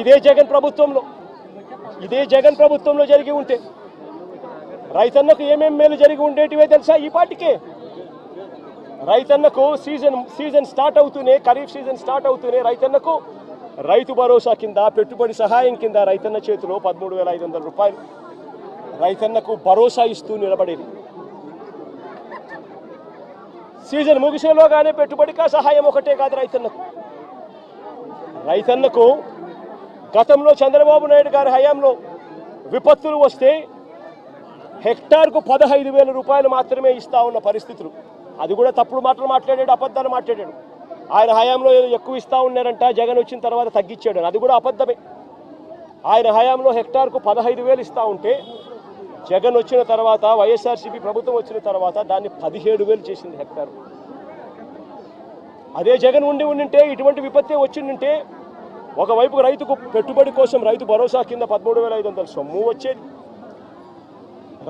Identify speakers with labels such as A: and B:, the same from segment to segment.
A: ఇదే జగన్ ప్రభుత్వంలో ఇదే జగన్ ప్రభుత్వంలో జరిగి ఉంటే రైతన్నకు ఏమేం మేలు జరిగి ఉండేటివే తెలుసా ఈ పాటికే? రైతన్నకు సీజన్ సీజన్ స్టార్ట్ అవుతూనే ఖరీఫ్ సీజన్ స్టార్ట్ అవుతూనే రైతన్నకు రైతు భరోసా కింద పెట్టుబడి సహాయం కింద రైతన్న చేతిలో పదమూడు వేల ఐదు వందల రూపాయలు. రైతన్నకు భరోసా ఇస్తూ నిలబడేది. సీజన్ ముగిసేలోగానే పెట్టుబడికి సహాయం ఒకటే కాదు రైతన్నకు. రైతన్నకు గతంలో చంద్రబాబు నాయుడు గారి హయాంలో విపత్తులు వస్తే హెక్టార్కు పదహైదు వేల రూపాయలు మాత్రమే ఇస్తా ఉన్న పరిస్థితులు. అది కూడా తప్పుడు మాటలు మాట్లాడాడు అబద్ధాలు మాట్లాడాడు. ఆయన హయాంలో ఏదో ఎక్కువ ఇస్తా ఉన్నారంట జగన్ వచ్చిన తర్వాత తగ్గించాడు అది కూడా అబద్ధమే. ఆయన హయాంలో హెక్టార్కు పదహైదు వేలు ఇస్తూ ఉంటే జగన్ వచ్చిన తర్వాత వైఎస్ఆర్సీపీ ప్రభుత్వం వచ్చిన తర్వాత దాన్ని పదిహేడు వేలు చేసింది హెక్టార్. అదే జగన్ ఉండి ఉండింటే ఇటువంటి విపత్తి వచ్చిందంటే ఒకవైపు రైతుకు పెట్టుబడి కోసం రైతు భరోసా కింద పదమూడు వేల ఐదు వందల సొమ్ము వచ్చేది.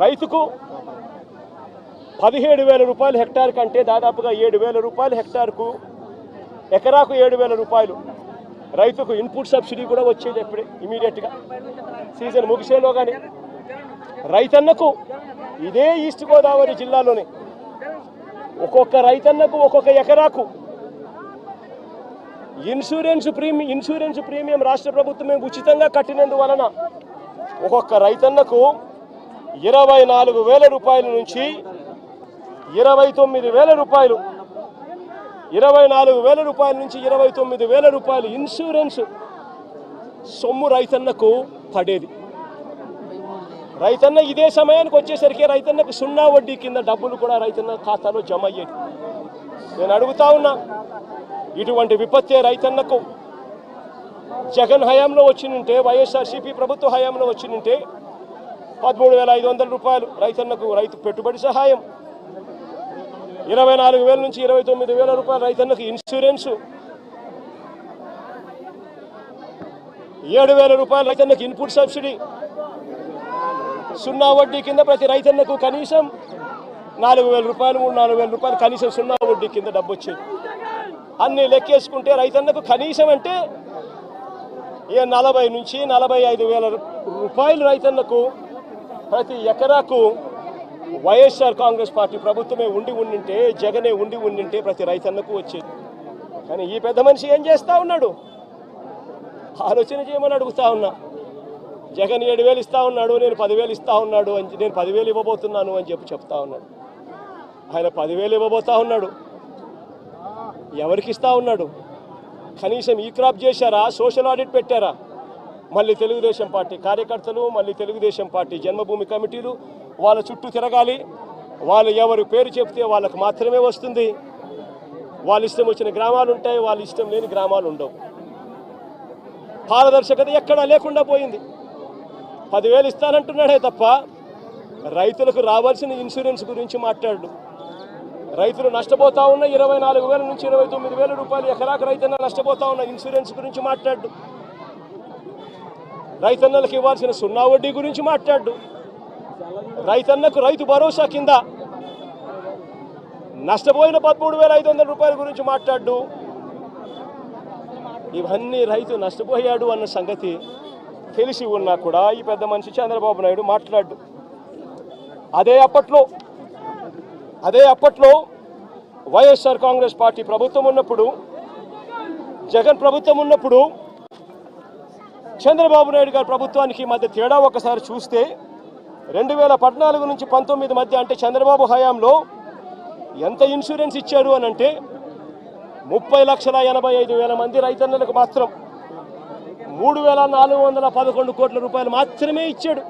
A: రైతుకు పదిహేడు వేల రూపాయలు హెక్టార్ కంటే దాదాపుగా ఏడు వేల రూపాయలు హెక్టార్కు ఎకరాకు ఏడు వేల రూపాయలు రైతుకు ఇన్పుట్ సబ్సిడీ కూడా వచ్చేది ఎప్పుడే ఇమీడియట్గా. సీజన్ ముగిసేలోగానే రైతన్నకు ఇదే ఈస్ట్ గోదావరి జిల్లాలోనే ఒక్కొక్క రైతన్నకు ఒక్కొక్క ఎకరాకు ఇన్సూరెన్స్ ప్రీమియం ఇన్సూరెన్స్ ప్రీమియం రాష్ట్ర ప్రభుత్వమే ఉచితంగా కట్టినందువలన ఒక్కొక్క రైతన్నకు ఇరవై నాలుగు వేల రూపాయల నుంచి ఇరవై తొమ్మిది వేల రూపాయలు. ఇరవై నాలుగు వేల రూపాయల నుంచి ఇరవై తొమ్మిది వేల రూపాయలు ఇన్సూరెన్స్ సొమ్ము రైతన్నకు పడేది. రైతన్న ఇదే సమయానికి వచ్చేసరికి రైతన్నకు సున్నా వడ్డీ కింద డబ్బులు కూడా రైతన్న ఖాతాలో జమ అయ్యేది. నేను అడుగుతా ఉన్నా ఇటువంటి విపత్తే రైతన్నకు జగన్ హయాంలో వచ్చినుంటే వైఎస్ఆర్సీపీ ప్రభుత్వ హయాంలో వచ్చినుంటే పదమూడు వేల ఐదు వందల రూపాయలు రైతన్నకు రైతు పెట్టుబడి సహాయం. ఇరవై నాలుగు వేల నుంచి ఇరవై తొమ్మిది వేల రూపాయలు రైతన్నకు ఇన్సూరెన్సు. ఏడు వేల రూపాయలు రైతన్నకు ఇన్పుట్ సబ్సిడీ. సున్నా వడ్డీ కింద ప్రతి రైతన్నకు కనీసం నాలుగు వేల రూపాయలు మూడు నాలుగు వేల రూపాయలు కనీసం సున్నా వడ్డీ కింద డబ్బు వచ్చేది అన్ని లెక్కేసుకుంటే రైతన్నకు కనీసం అంటే ఏ నలభై నుంచి నలభై ఐదు వేల రూపాయలు రైతన్నకు ప్రతి ఎకరాకు వైఎస్ఆర్ కాంగ్రెస్ పార్టీ ప్రభుత్వమే ఉండి ఉండింటే జగనే ఉండి ఉండింటే ప్రతి రైతన్నకు వచ్చేది. కానీ ఈ పెద్ద మనిషి ఏం చేస్తూ ఉన్నాడు? ఆలోచన చేయమని అడుగుతా ఉన్నా. జగన్ ఏడు వేలు ఇస్తా ఉన్నాడు నేను పదివేలు ఇస్తా ఉన్నాడు అని నేను పదివేలు ఇవ్వబోతున్నాను అని చెప్పి చెప్తా ఉన్నాడు. ఆయన పదివేలు ఇవ్వబోతా ఉన్నాడు. ఎవరికి ఇస్తా ఉన్నాడు? కనీసం ఈ క్రాప్ చేశారా? సోషల్ ఆడిట్ పెట్టారా? మళ్ళీ తెలుగుదేశం పార్టీ కార్యకర్తలు మళ్ళీ తెలుగుదేశం పార్టీ జన్మభూమి కమిటీలు వాళ్ళ చుట్టూ తిరగాలి. వాళ్ళు ఎవరు పేరు చెప్తే వాళ్ళకు మాత్రమే వస్తుంది. వాళ్ళ ఇష్టం వచ్చిన గ్రామాలు ఉంటాయి వాళ్ళ ఇష్టం లేని గ్రామాలు ఉండవు. పారదర్శకత ఎక్కడా లేకుండా పోయింది. పదివేలు ఇస్తానంటున్నాడే తప్ప రైతులకు రావాల్సిన ఇన్సూరెన్స్ గురించి మాట్లాడు. రైతులు నష్టపోతా ఉన్న ఇరవై నాలుగు వేల నుంచి ఇరవై తొమ్మిది వేల రూపాయలు ఎకరాకు రైతన్న నష్టపోతా ఉన్న ఇన్సూరెన్స్ గురించి మాట్లాడు. రైతన్నలకు ఇవ్వాల్సిన సున్నా వడ్డీ గురించి మాట్లాడు. రైతన్నకు రైతు భరోసా కింద నష్టపోయిన పదమూడు వేల ఐదు వందల రూపాయల గురించి మాట్లాడు. ఇవన్నీ రైతు నష్టపోయాడు అన్న సంగతి తెలిసి ఉన్నా కూడా ఈ పెద్ద మనిషి చంద్రబాబు నాయుడు మాట్లాడు. అదే అప్పట్లో అదే అప్పట్లో వైఎస్ఆర్ కాంగ్రెస్ పార్టీ ప్రభుత్వం ఉన్నప్పుడు జగన్ ప్రభుత్వం ఉన్నప్పుడు చంద్రబాబు నాయుడు గారి ప్రభుత్వానికి మధ్య తేడా ఒకసారి చూస్తే రెండు వేల పద్నాలుగు నుంచి పంతొమ్మిది మధ్య అంటే చంద్రబాబు హయాంలో ఎంత ఇన్సూరెన్స్ ఇచ్చారు అని అంటే ముప్పై లక్షల ఎనభై ఐదు వేల మంది రైతన్నలకు మాత్రం మూడు వేల నాలుగు వందల పదకొండు కోట్ల రూపాయలు మాత్రమే ఇచ్చాడు.